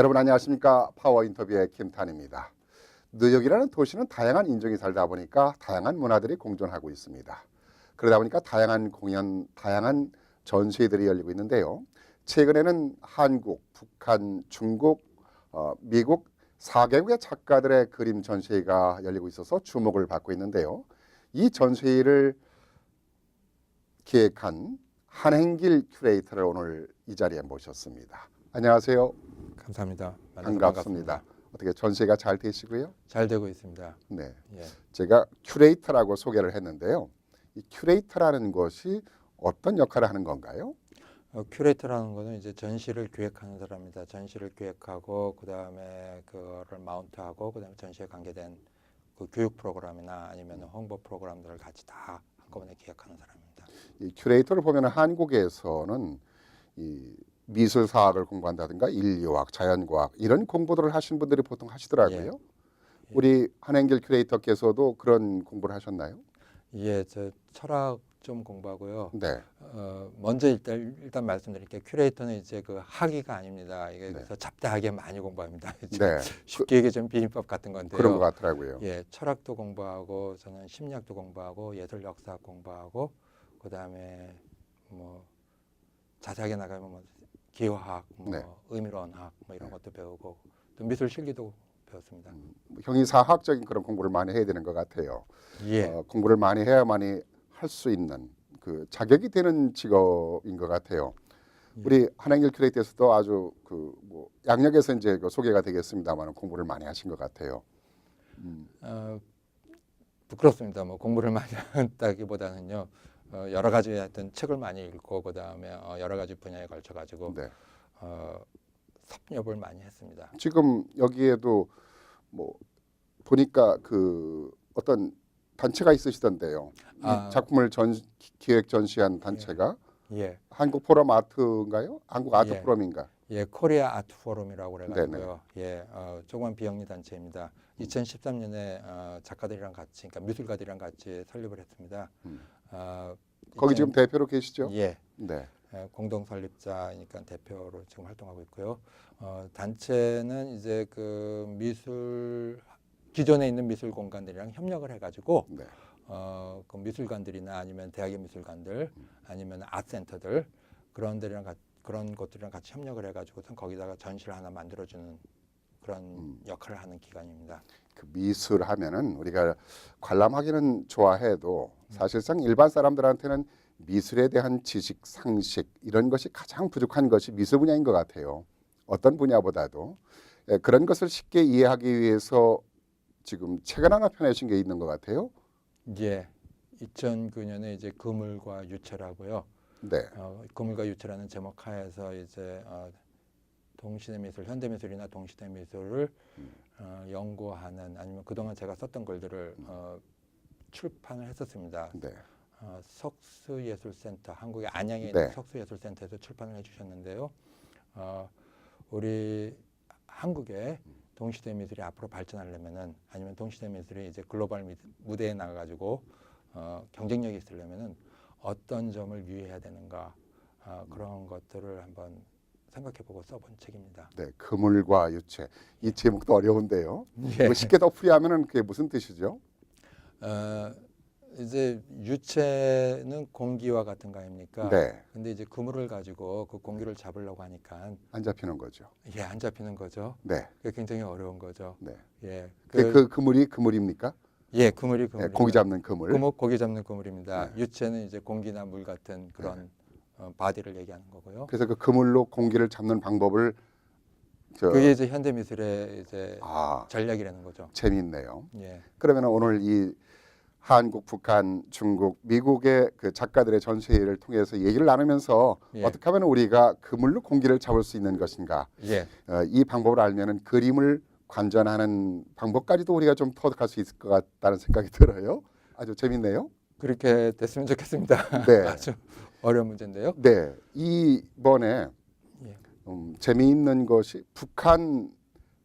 여러분 안녕하십니까 파워 인터뷰의 김탄입니다. 뉴욕이라는 도시는 다양한 인종이 살다 보니까 다양한 문화들이 공존하고 있습니다. 그러다 보니까 다양한 공연, 다양한 전시회들이 열리고 있는데요. 최근에는 한국, 북한, 중국, 어, 미국 4개국의 작가들의 그림 전시회가 열리고 있어서 주목을 받고 있는데요. 이 전시회를 기획한 한행길 큐레이터를 오늘 이 자리에 모셨습니다. 안녕하세요. 감사합니다. 만나서 반갑습니다. 어떻게 전시회가 잘 되시고요? 잘 되고 있습니다. 네. 예. 제가 큐레이터라고 소개를 했는데요. 이 큐레이터라는 것이 어떤 역할을 하는 건가요? 어, 큐레이터라는 거는 이제 전시를 기획하는 사람입니다. 전시를 기획하고 그 다음에 그거를 마운트하고 그 다음에 전시에 관계된 그 교육 프로그램이나 아니면 홍보 프로그램들을 같이 다 한꺼번에 기획하는 사람입니다. 이 큐레이터를 보면 한국에서는 이 미술사학을 공부한다든가 인류학, 자연과학 이런 공부들을 하신 분들이 보통 하시더라고요. 우리 한행길 큐레이터께서도 그런 공부를 하셨나요? 예, 저 철학 좀 공부하고요. 네. 어, 먼저 일단 일단 말씀드릴게요. 큐레이터는 이제 그 학위가 아닙니다. 이게 네. 잡다하게 많이 공부합니다. 네. 쉽게 얘기해 좀 비빔밥 같은 건데요. 그런 것 같더라고요. 예, 철학도 공부하고 저는 심리학도 공부하고 예술 역사 공부하고 그다음에 뭐 자세하게 나가면 뭐 기호학, 뭐 네. 의미론학 뭐 이런 것도 배우고 또 미술 실기도 배웠습니다. 형이 사학적인 그런 공부를 많이 해야 되는 것 같아요. 예. 어, 공부를 많이 해야만이 할 수 있는 그 자격이 되는 직업인 것 같아요. 예. 우리 한행길 큐레이터에서도 아주 그 뭐 양력에서 이제 그 소개가 되겠습니다만 공부를 많이 하신 것 같아요. 음, 어, 부끄럽습니다. 뭐 공부를 많이 한다기보다는요. 어, 여러 가지 하여튼 책을 많이 읽고 그다음에 어, 여러 가지 분야에 걸쳐 가지고 네. 어, 섭렵을 많이 했습니다. 지금 여기에도 뭐 보니까 그 어떤 단체가 있으시던데요. 이 아. 작품을 전 기획 전시한 단체가 예. 한국 포럼 아트인가요? 한국 아트 예. 포럼인가? 예, 코리아 아트 포럼이라고. 그래가지고요. 예, 어, 조그만 비영리 단체입니다. 2013년에 어, 작가들이랑 같이, 그러니까 미술가들이랑 같이 설립을 했습니다. 음. 어, 거기 2000 지금 대표로 계시죠? 예, 네. 예, 공동 설립자니까 대표로 지금 활동하고 있고요. 어, 단체는 이제 그 미술 기존에 있는 미술 공간들이랑 협력을 해가지고 네. 어, 그 미술관들이나 아니면 대학의 미술관들 아니면 아트센터들 그런 데랑 가, 그런 것들이랑 같이 협력을 해가지고선 거기다가 전시를 하나 만들어주는 그런 음. 역할을 하는 기관입니다. 그 미술 하면은 우리가 관람하기는 좋아해도 사실상 일반 사람들한테는 미술에 대한 지식, 상식 이런 것이 가장 부족한 것이 미술 분야인 것 같아요. 어떤 분야보다도 예, 그런 것을 쉽게 이해하기 위해서 지금 책을 하나 펴내신 게 있는 것 같아요. 예, 2009년에 이제 그물과 유체라고요. 네, 어, 그물과 유체라는 제목 하에서 이제 어, 동시대 미술, 현대 미술이나 동시대 미술을 어, 연구하는 아니면 그동안 제가 썼던 글들을 어, 출판을 했었습니다. 네, 어, 석수예술센터 한국의 안양에 있는 네. 석수예술센터에서 출판을 해주셨는데요. 어, 우리 한국의 동시대 미술이 앞으로 발전하려면은 아니면 동시대 미술이 이제 글로벌 미- 무대에 나가가지고 어, 경쟁력이 있으려면은 어떤 점을 유의해야 되는가 어, 그런 것들을 한번 생각해보고 써본 책입니다. 네. 그물과 유체 이 제목도 어려운데요. 예. 뭐 쉽게 덧풀이하면은 그게 무슨 뜻이죠? 어, 이제 유체는 공기와 같은 거 아닙니까? 네, 근데 이제 그물을 가지고 그 공기를 잡으려고 하니까 안 잡히는 거죠. 예, 안 잡히는 거죠. 네, 그게 굉장히 어려운 거죠. 네. 예, 그, 그 그물이 그물입니까? 예, 그물이 네, 그물. 고기 잡는 그물. 그물 고기 잡는 그물입니다. 네. 유체는 이제 공기나 물 같은 그런 어, 바디를 얘기하는 거고요. 그래서 그 그물로 공기를 잡는 방법을 저, 그게 이제 현대 미술의 이제 아 전략이라는 거죠. 재미있네요. 예, 그러면 오늘 이 한국, 북한, 중국, 미국의 그 작가들의 전시회를 통해서 얘기를 나누면서 예. 어떻게 하면 우리가 그물로 공기를 잡을 수 있는 것인가 예, 어, 이 방법을 알면은 그림을 관전하는 방법까지도 우리가 좀 터득할 수 있을 것 같다는 생각이 들어요. 아주 재밌네요. 그렇게 됐으면 좋겠습니다. 네. 아주 어려운 문제인데요. 네, 이번에 예. 음, 재미있는 것이 북한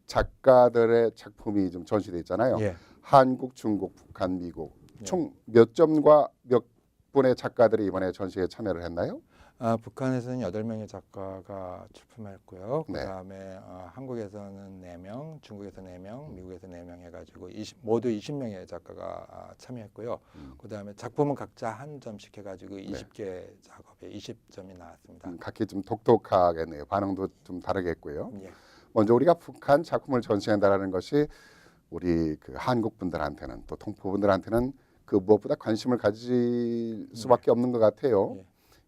작가들의 작품이 좀 전시돼 있잖아요. 예, 한국, 중국, 북한, 미국 예. 총몇 점과 몇 분의 작가들이 이번에 전시에 참여를 했나요? 아, 북한에서는 여덟 명의 작가가 출품했고요. 네. 그다음에 어, 한국에서는 네 명, 중국에서 네 명, 미국에서 네 명 해가지고 20, 모두 20명의 작가가 아, 참여했고요. 음. 그다음에 작품은 각자 한 점씩 해가지고 20개 작업에 20점이 나왔습니다. 음, 각기 좀 독특하겠네요. 반응도 좀 다르겠고요. 예. 먼저 우리가 북한 작품을 전시한다라는 것이 우리 그 한국 분들한테는 또 동포 분들한테는 그 무엇보다 관심을 가질 수밖에 없는 것 같아요. 예.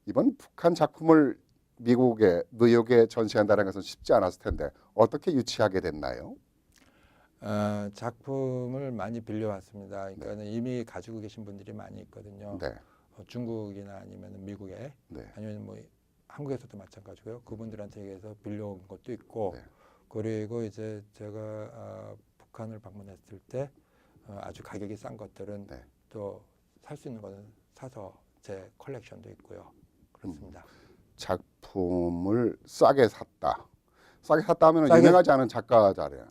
이번 북한 작품을 미국에 뉴욕에 전시한다는 것은 쉽지 않았을 텐데 어떻게 유치하게 됐나요? 어, 작품을 많이 빌려왔습니다. 그러니까 이미 가지고 계신 분들이 많이 있거든요. 네, 어, 중국이나 아니면 미국에 네, 아니면 뭐 한국에서도 마찬가지고요. 그분들한테 의해서 빌려온 것도 있고 네. 그리고 이제 제가 어, 북한을 방문했을 때 어, 아주 가격이 싼 것들은 네. 또살 수 있는 거는 사서 제 컬렉션도 있고요. 그렇습니다. 작품을 싸게 샀다. 싸게 샀다 하면 싸게- 유명하지 않은 작가잖아요.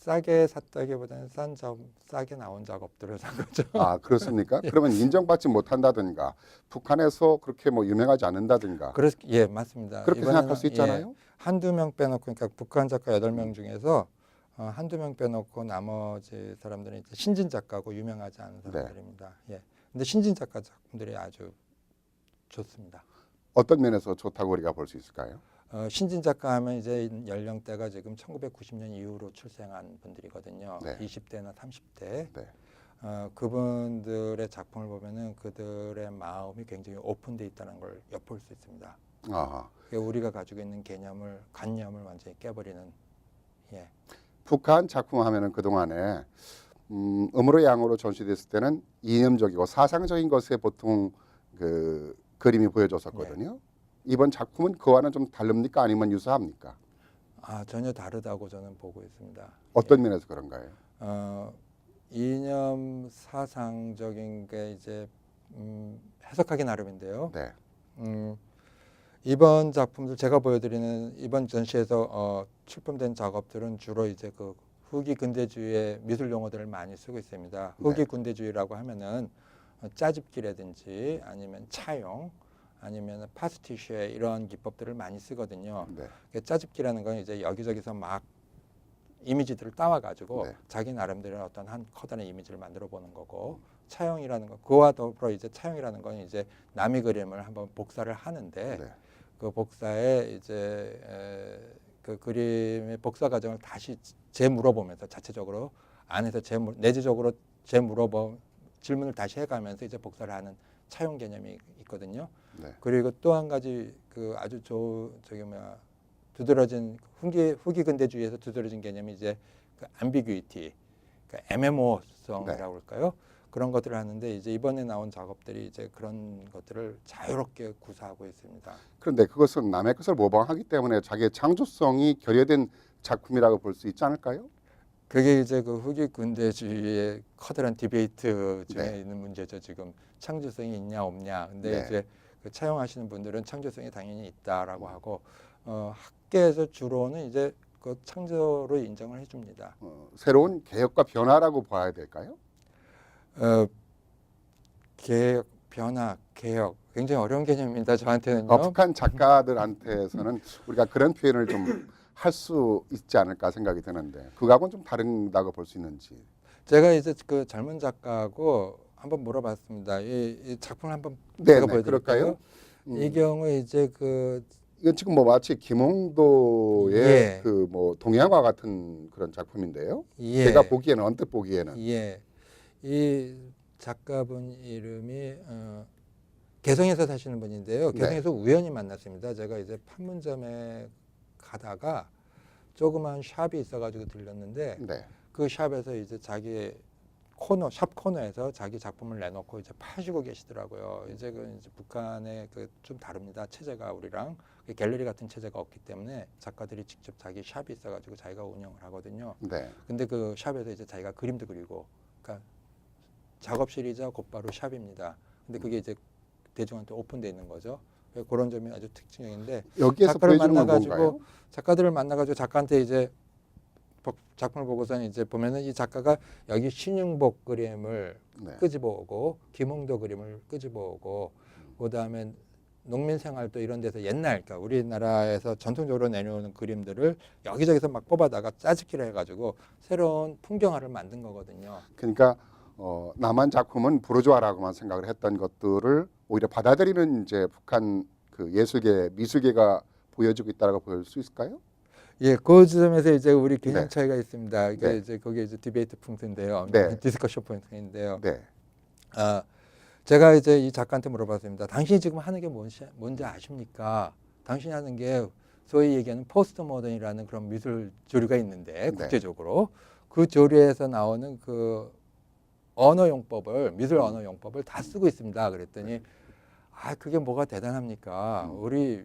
싸게 샀다기보다는 싼 작, 싸게 나온 작업들을 산 거죠. 아 그렇습니까? 그러면 인정받지 못한다든가 북한에서 그렇게 뭐 유명하지 않는다든가 그래서 예 맞습니다. 그렇게 생각할 수 있잖아요. 예, 한두 명 빼놓고 그러니까 북한 작가 여덟 명 중에서 어, 한두 명 빼놓고 나머지 사람들은 이제 신진 작가고 유명하지 않은 네. 사람들입니다. 예. 근데 신진 작가 작품들이 아주 좋습니다. 어떤 면에서 좋다고 우리가 볼 수 있을까요? 어, 신진 작가 하면 이제 연령대가 지금 1990년 이후로 출생한 분들이거든요. 네. 20대나 30대. 네. 어, 그분들의 작품을 보면은 그들의 마음이 굉장히 오픈돼 있다는 걸 엿볼 수 있습니다. 아, 우리가 가지고 있는 개념을 관념을 완전히 깨버리는 예. 북한 작품 하면은 그 동안에 음, 음으로 양으로 전시됐을 때는 이념적이고 사상적인 것에 보통 그 그림이 보여졌었거든요. 네. 이번 작품은 그와는 좀 다릅니까? 아니면 유사합니까? 아 전혀 다르다고 저는 보고 있습니다. 어떤 면에서 그런가요? 어, 이념 사상적인 게 이제 음, 해석하기 나름인데요. 네, 음, 이번 작품들 제가 보여드리는 이번 전시에서 어, 출품된 작업들은 주로 이제 그 후기 근대주의의 미술 용어들을 많이 쓰고 있습니다. 네. 후기 근대주의라고 하면은 어, 짜집기라든지 아니면 차용 아니면 파스티쉐 이런 기법들을 많이 쓰거든요. 네, 그 짜집기라는 건 이제 여기저기서 막 이미지들을 따와 가지고 네. 자기 나름대로 어떤 한 커다란 이미지를 만들어 보는 거고 차용이라는 거 그와 더불어 이제 차용이라는 건 이제 남의 그림을 한번 복사를 하는데 네, 그 복사에 이제 에, 그 그림의 복사 과정을 다시 재물어보면서 자체적으로 안에서 재물 내재적으로 재물어보 질문을 다시 해가면서 이제 복사를 하는 차용 개념이 있거든요. 네. 그리고 또 한 가지 그 아주 조 저기 뭐야 두드러진 후기 후기 근대주의에서 두드러진 개념이 이제 그 ambiguity, 그러니까 애매모호성이라고 할까요? 그런 것들을 하는데 이제 이번에 나온 작업들이 이제 그런 것들을 자유롭게 구사하고 있습니다. 그런데 그것은 남의 것을 모방하기 때문에 자기의 창조성이 결여된 작품이라고 볼 수 있지 않을까요? 그게 이제 그 후기 근대주의의 커다란 디베이트 중에 네. 있는 문제죠. 지금 창조성이 있냐 없냐. 근데 네. 이제 그 차용하시는 분들은 창조성이 당연히 있다라고 하고 어, 학계에서 주로는 이제 그 창조로 인정을 해줍니다. 어, 새로운 개혁과 변화라고 봐야 될까요? 어, 개혁, 변화, 개혁 굉장히 어려운 개념입니다. 저한테는요. 어, 북한 작가들한테서는 우리가 그런 표현을 좀 할 수 있지 않을까 생각이 드는데 그거하고는 좀 다른다고 볼 수 있는지. 제가 이제 그 젊은 작가하고 한번 물어봤습니다. 이, 이 작품을 한번 네, 제가 네, 보여드릴까요? 그럴까요? 음, 이 경우에 이제 그 이건 지금 뭐 마치 김홍도의 예. 그 뭐 동양화 같은 그런 작품인데요. 예, 제가 보기에는 언뜻 보기에는 예, 이 작가분 이름이 어, 개성에서 사시는 분인데요. 네. 개성에서 우연히 만났습니다. 제가 이제 판문점에 가다가 조그만 샵이 있어가지고 들렸는데 네, 그 샵에서 이제 자기 코너 샵 코너에서 자기 작품을 내놓고 이제 파시고 계시더라고요. 이제 그 이제 북한의 그 좀 다릅니다. 체제가 우리랑 그 갤러리 같은 체제가 없기 때문에 작가들이 직접 자기 샵이 있어가지고 자기가 운영을 하거든요. 네, 근데 그 샵에서 이제 자기가 그림도 그리고 그러니까 작업실이자 곧바로 샵입니다. 근데 그게 이제 대중한테 오픈돼 있는 거죠. 그런 점이 아주 특징적인데 여기에서 작가를 만나가지고? 작가들을 만나가지고 작가한테 이제 복- 작품을 보고서는 이제 보면은 이 작가가 여기 신윤복 그림을 네, 끄집어 오고 김홍도 그림을 끄집어 오고 그다음에 농민 생활도 이런 데서 옛날 그러니까 우리나라에서 전통적으로 내려오는 그림들을 여기저기서 막 뽑아다가 짜집기를 해가지고 새로운 풍경화를 만든 거거든요. 그러니까 어, 남한 작품은 부르주아라고만 생각을 했던 것들을 오히려 받아들이는 이제 북한 그 예술계 미술계가 보여주고 있다라고 볼 수 있을까요? 예, 그 지점에서 이제 우리 개념 네. 차이가 있습니다. 이게 네. 이제 거기 이제 디베이트 풍토인데요. 네. 디스커션 포인트인데요. 네, 아, 제가 이제 이 작가한테 물어봤습니다. 당신이 지금 하는 게 뭔지, 뭔지 아십니까? 당신이 하는 게 소위 얘기하는 포스트 모던이라는 그런 미술 조류가 있는데 네. 국제적으로 그 조류에서 나오는 그 언어 용법을 미술 음. 언어 용법을 다 쓰고 있습니다. 그랬더니 아 그게 뭐가 대단합니까? 음. 우리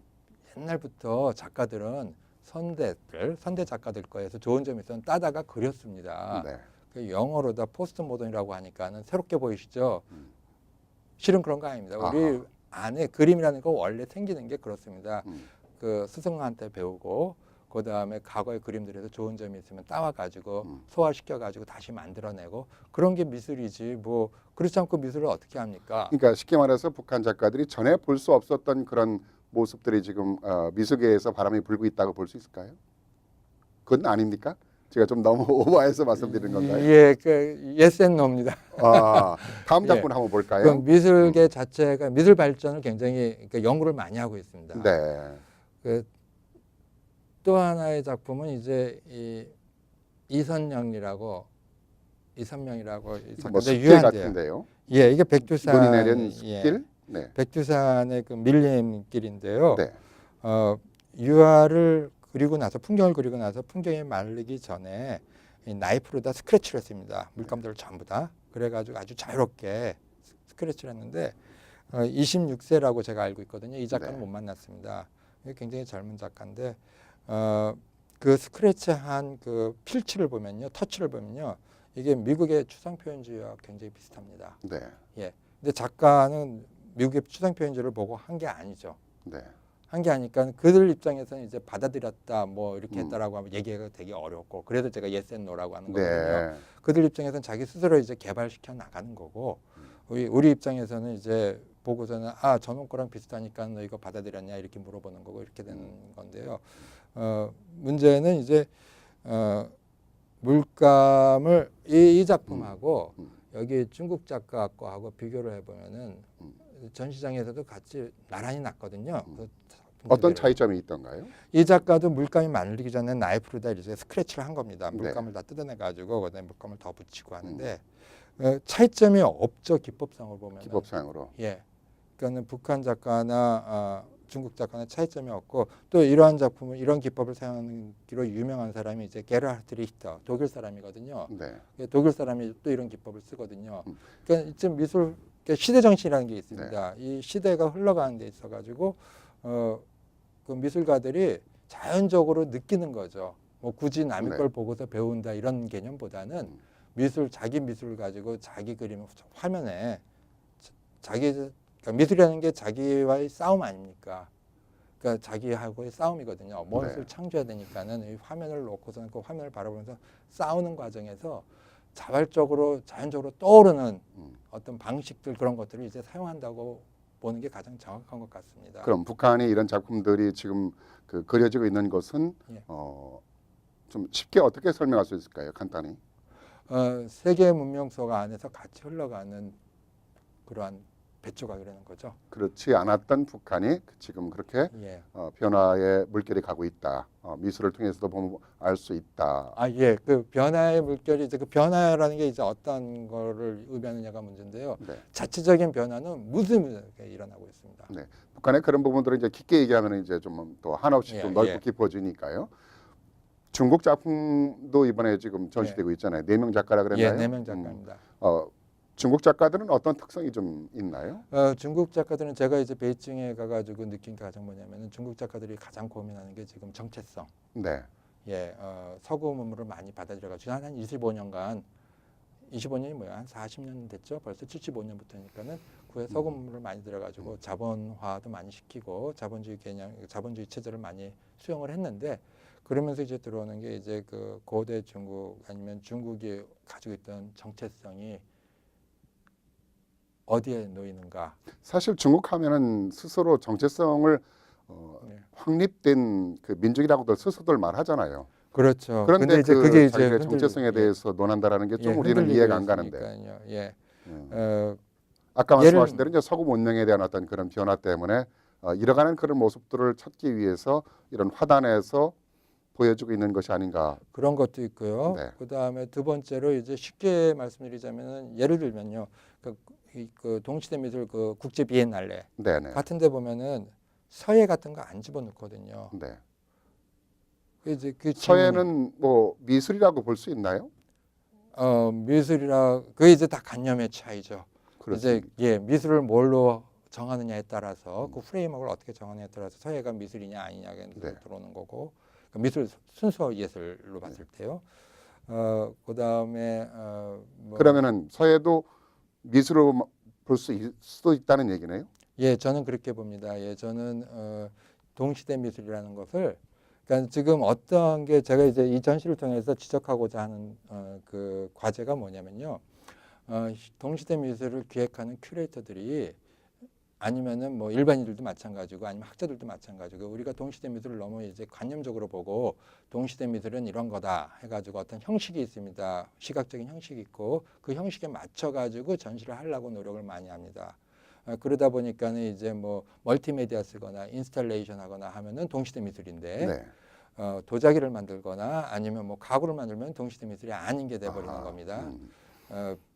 옛날부터 작가들은 선대들 선대 작가들 거에서 좋은 점이 있으면 따다가 그렸습니다. 네, 그 영어로다 포스트 모던이라고 하니까는 새롭게 보이시죠? 음. 실은 그런 거 아닙니다. 우리 안에 그림이라는 거 원래 생기는 게 그렇습니다. 음, 그 스승한테 배우고 그 다음에 과거의 그림들에서 좋은 점이 있으면 따와 가지고 음. 소화시켜 가지고 다시 만들어내고 그런 게 미술이지 뭐 그렇지 않고 미술을 어떻게 합니까? 그러니까 쉽게 말해서 북한 작가들이 전에 볼 수 없었던 그런 모습들이 지금 어, 미술계에서 바람이 불고 있다고 볼 수 있을까요? 그건 아닙니까? 제가 좀 너무 오버해서 말씀드리는 건가요? 예, 그 예센노입니다. 아, 다음 예. 작품 한번 볼까요? 그 미술계 자체가 미술 발전을 굉장히 그 연구를 많이 하고 있습니다. 네, 그 또 하나의 작품은 이제 이 이선영이라고 이선명이라고 이뭐 유한데요. 예, 이게 백두산 내린 예. 네, 백두산의 그 밀림길인데요. 네, 어, 유화를 그리고 나서 풍경을 그리고 나서 풍경이 마르기 전에 이 나이프로다 스크래치를 했습니다. 물감들을 전부 다. 그래가지고 아주 자유롭게 스- 스크래치를 했는데 어, 26세라고 제가 알고 있거든요. 이 작가는 네. 못 만났습니다. 굉장히 젊은 작가인데 어, 그 스크래치한 그 필치를 보면요, 터치를 보면요, 이게 미국의 추상 표현주의와 굉장히 비슷합니다. 네, 근데 작가는 미국의 추상 표현주의를 보고 한 게 아니죠. 네, 한 게 아니까 그들 입장에서는 이제 받아들였다 뭐 이렇게 음. 했다라고 하면 얘기가 되게 어렵고 그래서 제가 예센노라고 하는 거거든요. 네, 그들 입장에서는 자기 스스로 이제 개발시켜 나가는 거고 우리 우리 입장에서는 이제 보고서는 아 저놈 거랑 비슷하니까 너 이거 받아들였냐 이렇게 물어보는 거고 이렇게 되는 건데요. 어 문제는 이제 어 물감을 이, 이 작품하고 음. 여기 중국 작가 거하고 비교를 해보면은 음. 전 시장에서도 같이 나란히 났거든요. 음. 그 어떤. 차이점이 있던가요? 이 작가도 물감이 마르기 전에 나이프로다 이제 스크래치를 한 겁니다. 네. 물감을 다 뜯어내 가지고 그다음에 물감을 더 붙이고 하는데 음. 어, 차이점이 없죠 기법상으로 보면. 기법상으로. 예. 그러니까는 북한 작가나 어, 중국 작가는 차이점이 없고 또 이러한 작품을 이런 기법을 사용하기로 유명한 사람이 이제 게르하트 리히터 독일 사람이거든요. 네, 예, 독일 사람이 또 이런 기법을 쓰거든요. 음. 그러니까 이쯤 미술 그러니까 시대 정신이라는 게 있습니다. 네. 이 시대가 흘러가는 데 있어 가지고 어, 그 미술가들이 자연적으로 느끼는 거죠. 뭐 굳이 남의 네. 걸 보고서 배운다 이런 개념보다는 음. 미술 자기 미술 가지고 자기 그림 화면에 자- 자기 그러니까 미술이라는 게 자기와의 싸움 아닙니까? 그러니까 자기하고의 싸움이거든요. 무엇을 네. 창조해야 되니까는 이 화면을 놓고서는 그 화면을 바라보면서 싸우는 과정에서 자발적으로 자연적으로 떠오르는 음. 어떤 방식들 그런 것들을 이제 사용한다고 보는 게 가장 정확한 것 같습니다. 그럼 북한이 이런 작품들이 지금 그 그려지고 있는 것은 예. 어, 좀 쉽게 어떻게 설명할 수 있을까요? 간단히. 어, 세계 문명 속 안에서 같이 흘러가는 그러한 배조각이라는 거죠. 그렇지 않았던 북한이 지금 그렇게 예. 어, 변화의 물결이 가고 있다. 어, 미술을 통해서도 보면 알 수 있다. 아, 예. 그 변화의 물결이 이제 그 변화라는 게 이제 어떤 거를 의미하느냐가 문제인데요. 네. 자체적인 변화는 무수무수하게 일어나고 있습니다. 북한의 그런 부분들을 이제 깊게 얘기하면 이제 좀 또 한없이 예, 좀 넓고 예. 깊어지니까요. 중국 작품도 이번에 지금 전시되고 있잖아요. 네 명 작가라 예, 그랬나요? 네명 음, 작가입니다. 어, 중국 작가들은 어떤 특성이 좀 있나요? 어, 중국 작가들은 제가 이제 베이징에 가가지고 느낀 게 가장 뭐냐면은 중국 작가들이 가장 고민하는 게 지금 정체성. 네. 예, 어, 서구 문물을 많이 받아들여가지고 한, 한 25년간 25년이 뭐야 한 40년 됐죠. 벌써 75년부터니까는 그에 서구 문물을 많이 들어가지고 자본화도 많이 시키고 자본주의 개념, 자본주의 체제를 많이 수용을 했는데 그러면서 이제 들어오는 게 이제 그 고대 중국 아니면 중국이 가지고 있던 정체성이 어디에 놓이는가? 사실 중국 하면은 스스로 정체성을 어, 네. 확립된 그 민족이라고들 스스로들 말하잖아요. 그렇죠. 그런데 이제 그 그게 이제 흔들리- 정체성에 예, 대해서 논한다라는 게좀 예, 우리는 이해가 안 가는데. 예. 음. 어, 아까 말씀하신 대로 이제 서구 문명에 대한 어떤 그런 변화 때문에 어, 잃어가는 그런 모습들을 찾기 위해서 이런 화단에서 보여주고 있는 것이 아닌가. 그런 것도 있고요. 네. 그 다음에 두 번째로 이제 쉽게 말씀드리자면은 예를 들면요. 그, 이- 그 동시대 미술 그 국제 비엔날레 네네. 같은 데 보면은 서예 같은 거 안 집어넣거든요. 네. 그 이제 그 서예는 뭐 미술이라고 볼 수 있나요? 어, 미술이라 그 이제 다 관념의 차이죠. 이제 그렇습니다. 예 미술을 뭘로 정하느냐에 따라서 음. 그 프레임워크를 어떻게 정하느냐에 따라서 서예가 미술이냐 아니냐가 네. 들어오는 거고 그 미술 순수 예술로 봤을 때요. 어 그 다음에 어, 뭐, 그러면은 서예도 미술로 볼 수 수도 있다는 얘기네요. 예 저는 그렇게 봅니다. 예 저는 어, 동시대 미술이라는 것을 그러니까 지금 어떤 게 제가 이제 이 전시를 통해서 지적하고자 하는 어, 그 과제가 뭐냐면요. 어, 동시대 미술을 기획하는 큐레이터들이 아니면은 뭐 일반인들도 마찬가지고 아니면 학자들도 마찬가지고 우리가 동시대 미술을 너무 이제 관념적으로 보고 동시대 미술은 이런 거다 해가지고 어떤 형식이 있습니다. 시각적인 형식이 있고 그 형식에 맞춰가지고 전시를 하려고 노력을 많이 합니다. 어, 그러다 보니까는 이제 뭐 멀티미디어 쓰거나 인스탈레이션 하거나 하면은 동시대 미술인데 네. 어, 도자기를 만들거나 아니면 뭐 가구를 만들면 동시대 미술이 아닌 게 돼버리는 겁니다. 음. 어, 그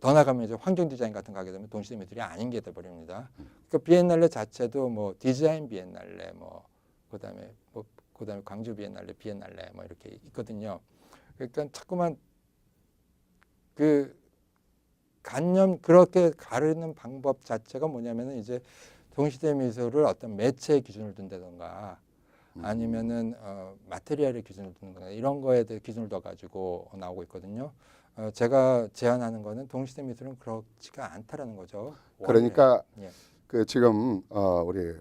더 나가면 이제 환경 디자인 같은 거 하게 되면 동시대 미술이 아닌 게 돼버립니다. 그 비엔날레 자체도 뭐 디자인 비엔날레 뭐 그다음에 뭐 그다음에 광주 비엔날레 비엔날레 뭐 이렇게 있거든요. 그러니까 자꾸만 그 관념 그렇게 가르는 방법 자체가 뭐냐면은 이제 동시대 미술을 어떤 매체의 기준을 둔다던가 음. 아니면은 어, 마테리얼의 기준을 거나 이런 거에 대해 기준을 둬 가지고 나오고 있거든요. 어, 제가 제안하는 거는 동시대 미술은 그렇지가 않다라는 거죠. 그러니까 예. 그 지금 어 우리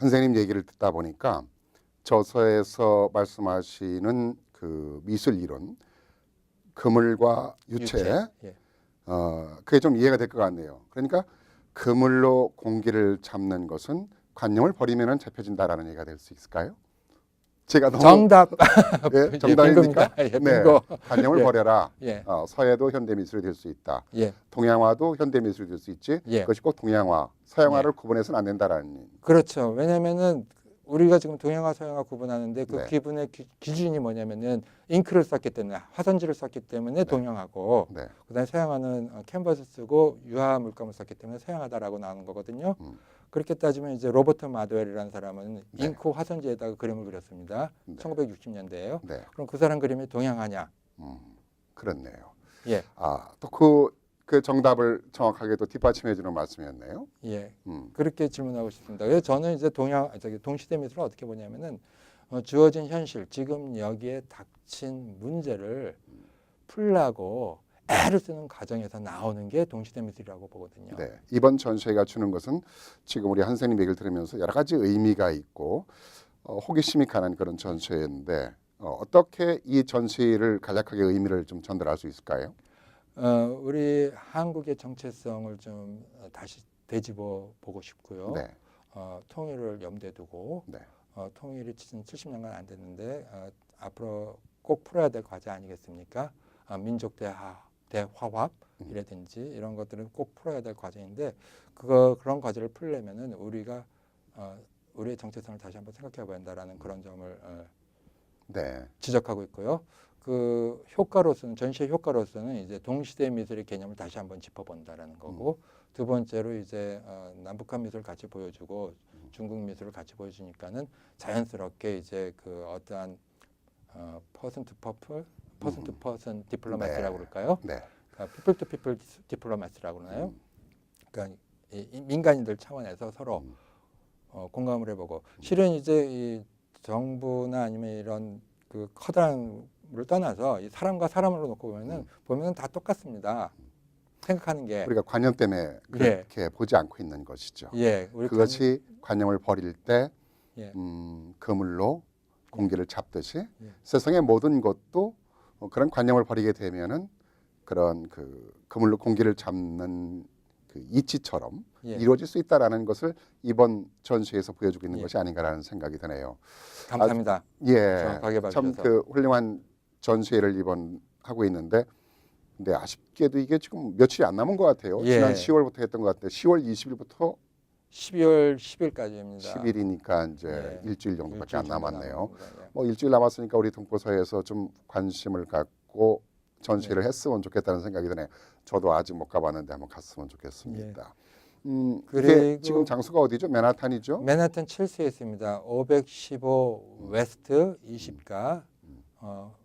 선생님 얘기를 듣다 보니까 저서에서 말씀하시는 그 미술 이론 그물과 유체, 예. 어 그게 좀 이해가 될 것 같네요. 그러니까 그물로 공기를 잡는 것은 관념을 버리면은 잡혀진다라는 얘기가 될 수 있을까요? 제가 너무 정답. 예, 예, 정답입니까? 빙고입니다. 예, 네, 빙고. 관념을 예. 버려라. 예. 어, 서예도 현대 미술이 될 수 있다. 예. 동양화도 현대 미술이 될 수 있지. 예. 그것이 꼭 동양화, 서양화를 구분해서는 안 된다라는. 그렇죠. 왜냐면은 우리가 지금 동양화 서양화 구분하는데 그 네. 기분의 기, 기준이 뭐냐면은 잉크를 썼기 때문에 화선지를 썼기 때문에 동양화고 네. 그다음에 서양화는 어, 캔버스 쓰고 유화 물감을 썼기 때문에 서양화다라고 나오는 거거든요. 음. 그렇게 따지면 이제 로버트 마도웰이라는 사람은 네. 잉크 화선지에다가 그림을 그렸습니다. 네. 1960년대에요. 네. 그럼 그 사람 그림이 동양화냐? 음, 그렇네요. 예, 아, 또그 그 정답을 정확하게 또 뒷받침해 주는 말씀이었네요. 예. 음. 그렇게 질문하고 싶습니다. 그래서 저는 이제 동양 저기 동시대 미술을 어떻게 보냐면은 어, 주어진 현실 지금 여기에 닥친 문제를 풀라고 애를 쓰는 과정에서 나오는 게 동시대 미술이라고 보거든요. 네. 이번 전시회가 주는 것은 지금 우리 한선님 얘기를 들으면서 여러 가지 의미가 있고 어, 호기심이 가는 그런 전시회인데 어, 어떻게 이 전시를 간략하게 의미를 좀 전달할 수 있을까요? 어, 우리 한국의 정체성을 좀 어, 다시 되짚어 보고 싶고요. 네. 어, 통일을 염두에 두고 네. 어, 통일이 지금 70년간 안 됐는데 어, 앞으로 꼭 풀어야 될 과제 아니겠습니까? 어, 민족 대화, 대화합이라든지 이런 것들은 꼭 풀어야 될 과제인데 그거 그런 과제를 풀려면은 우리가 어, 우리의 정체성을 다시 한번 생각해 봐야 한다라는 그런 점을 어, 네. 지적하고 있고요. 그 효과로서는 전시의 효과로서는 이제 동시대 미술의 개념을 다시 한번 짚어본다라는 거고 두 번째로 이제 어, 남북한 미술을 같이 보여주고 중국 미술을 같이 보여주니까는 자연스럽게 이제 그 어떠한 어, 퍼센트 퍼플 퍼센트 퍼센 디플로마시라고 네. 그럴까요? 네. 그러니까 피플 투 피플 디플로마시라고 그러나요? 그러니까 이, 이 민간인들 차원에서 서로 음. 어, 공감을 해보고 실은 이제 이 정부나 아니면 이런 그 커다란 를 떠나서 이 사람과 사람으로 놓고 보면은 음. 보면은 다 똑같습니다. 생각하는 게 우리가 관념 때문에 그렇게 보지 않고 있는 것이죠. 예, 그것이 관념을 버릴 때 예. 음, 그물로 공기를 잡듯이 예. 세상의 모든 것도 어, 그런 관념을 버리게 되면은 그런 그 그물로 공기를 잡는 그그 이치처럼 예. 이루어질 수 있다라는 것을 이번 전시에서 보여주고 있는 예. 것이 아닌가라는 생각이 드네요. 감사합니다. 예, 정확하게 참. 그 훌륭한 전시회를 이번 하고 있는데, 근데 아쉽게도 이게 지금 며칠이 안 남은 것 같아요. 예. 지난 10월부터 했던 것 같아요. 10월 20일부터 12월 10일까지입니다. 10일이니까 이제 예. 일주일 정도밖에 안 남았네요. 예. 뭐 일주일 남았으니까 우리 동포사회에서 좀 관심을 갖고 전시를 했으면 좋겠다는 생각이 드네요. 저도 아직 못 가봤는데 한번 갔으면 좋겠습니다. 음, 이게 그리고- 지금 장소가 어디죠? 맨하탄이죠? 맨하탄 칠스에 있습니다. 515 웨스트 20가 어,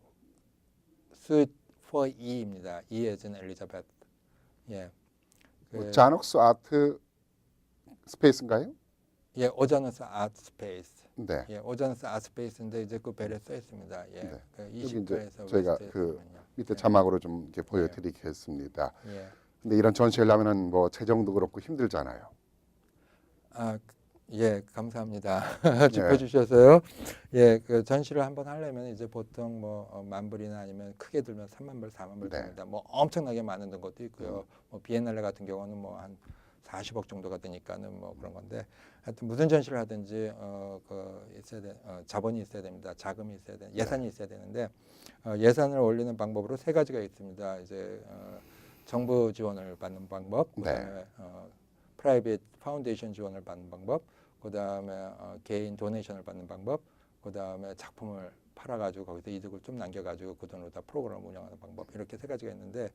스윗 4E입니다. E in 엘리자베트. 예. 그, 뭐 자녹스 아트 스페이스인가요? 예, 오자너스 아트 스페이스. 네. 예, 오자너스 아트 스페이스인데 이제 그 벨에 써 있습니다. 예. 네. 그 여기 이제 20가에서 저희가 그. 밑에 예. 자막으로 좀 이렇게 보여 드리겠습니다. 예. 근데 이런 전시를 하면은 뭐 재정도 그렇고 힘들잖아요. 아, 예, 감사합니다. 네. 짚어주셔서요. 예, 그 전시를 한번 하려면 이제 보통 뭐 어, 만 불이나 아니면 크게 들면 3만 불, 4만 불 네. 음. 듭니다. 뭐 엄청나게 많은 것도 있고요. 뭐 비엔날레 같은 경우는 뭐한 40억 정도가 되니까는 뭐 그런 건데 하여튼 무슨 전시를 하든지 어그 있어야 돼 어, 자본이 있어야 됩니다. 자금이 있어야 돼 네. 예산이 있어야 되는데 어, 예산을 올리는 방법으로 세 가지가 있습니다. 이제 어, 정부 지원을 받는 방법, 네. 그다음에 어, 프라이빗 파운데이션 지원을 받는 방법, 그다음에 어, 개인 도네이션을 받는 방법, 그다음에 작품을 팔아가지고 거기서 이득을 좀 남겨가지고 그 돈으로 다 프로그램을 운영하는 방법 이렇게 세 가지가 있는데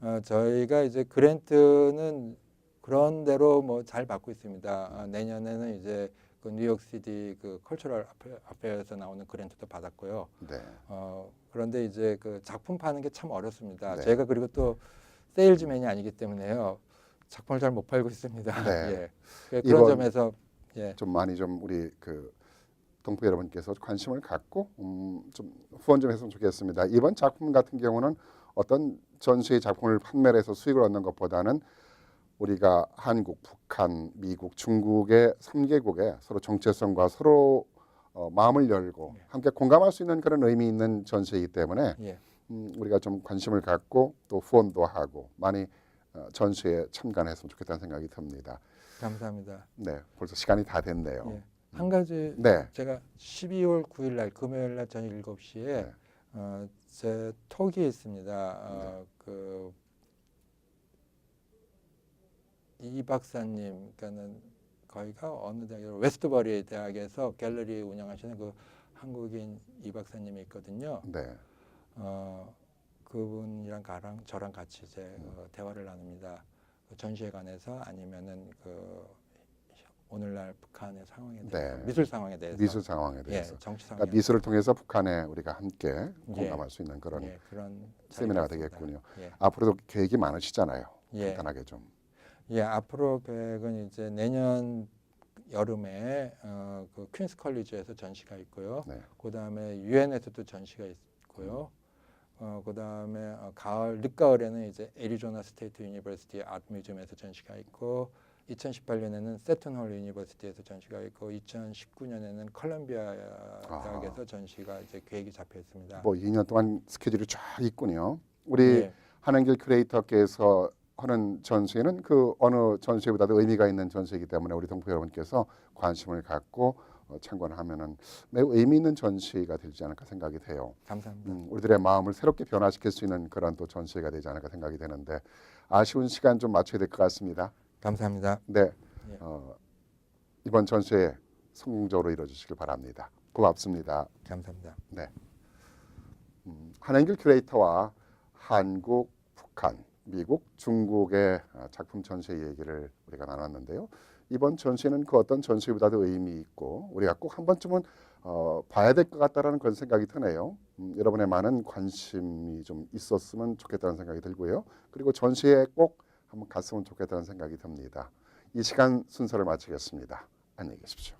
어, 저희가 이제 그랜트는 그런 대로 뭐 잘 받고 있습니다. 아, 내년에는 이제 그 뉴욕시티 그 컬처럴 아페어에서 나오는 그랜트도 받았고요. 네. 어, 그런데 이제 그 작품 파는 게 참 어렵습니다. 네. 제가 그리고 또 세일즈맨이 아니기 때문에요. 작품을 잘 못 팔고 있습니다. 네. 예. 그- 그런 점에서 예. 좀 많이 좀 우리 그 동포 여러분께서 관심을 갖고 음, 좀 후원 좀 했으면 좋겠습니다. 이번 작품 같은 경우는 어떤 전시의 작품을 판매를 해서 수익을 얻는 것보다는 우리가 한국, 북한, 미국, 중국의 3개국의 서로 정체성과 서로 어, 마음을 열고 네. 함께 공감할 수 있는 그런 의미 있는 전시이기 때문에 예. 음, 우리가 좀 관심을 갖고 또 후원도 하고 많이 어, 전시에 참관했으면 좋겠다는 생각이 듭니다. 감사합니다. 네, 벌써 시간이 다 됐네요. 예. 한 가지 네. 제가 12월 9일 날 금요일 날 저녁 7시에 네. 어, 제 톡이 있습니다. 어, 그, 이 박사님, 그러니까는 거기가 어느 대학, 웨스트버리 대학에서 갤러리 운영하시는 그 한국인 이 박사님이 있거든요. 네. 어, 그분이랑 가랑 저랑 같이 이제 어, 대화를 나눕니다. 그 전시에 관해서 아니면은 그 오늘날 북한의 상황에 대해서 네. 미술 상황에 대해서 미술 상황에 예, 대해서. 정치 상황에 그러니까 미술을 통해서 북한에 우리가 함께 예. 공감할 수 있는 그런 예, 그런 세미나가. 되겠군요. 예. 앞으로도 계획이 많으시잖아요. 예. 간단하게 좀. 예, 앞으로 계획은 이제 내년 여름에 어, 그 퀸스 컬리지에서 전시가 있고요. 네. 그 다음에 유엔에서도 전시가 있고요. 어, 그 다음에 어, 가을 늦가을에는 이제 애리조나 스테이트 유니버시티 아트 뮤지엄에서 전시가 있고 2018년에는 세턴홀 유니버시티에서 전시가 있고 2019년에는 컬럼비아 대학에서 전시가 이제 계획이 잡혀 있습니다. 뭐 2년 동안 스케줄이 쫙 있군요. 우리 예, 한은길 큐레이터께서 하는 전시회는 그 어느 전시회보다도 의미가 있는 전시이기 때문에 우리 동포 여러분께서 관심을 갖고 어, 참관하면은 매우 의미 있는 전시가 되지 않을까 생각이 돼요. 감사합니다. 음, 우리들의 마음을 새롭게 변화시킬 수 있는 그런 또 전시회가 되지 않을까 생각이 되는데 아쉬운 시간 좀 맞춰야 될 것 같습니다. 감사합니다. 네, 예. 어, 이번 전시회 성공적으로 이루어지시길 바랍니다. 고맙습니다. 감사합니다. 음, 한행길 큐레이터와 한국, 북한, 미국, 중국의 아, 작품 전시 얘기를 우리가 나눴는데요. 이번 전시는 그 어떤 전시보다도 의미 있고 우리가 꼭 한 번쯤은 어, 봐야 될 것 같다라는 그런 생각이 드네요. 음, 여러분의 많은 관심이 좀 있었으면 좋겠다는 생각이 들고요. 그리고 전시에 꼭 한번 갔으면 좋겠다는 생각이 듭니다. 이 시간 순서를 마치겠습니다. 안녕히 계십시오.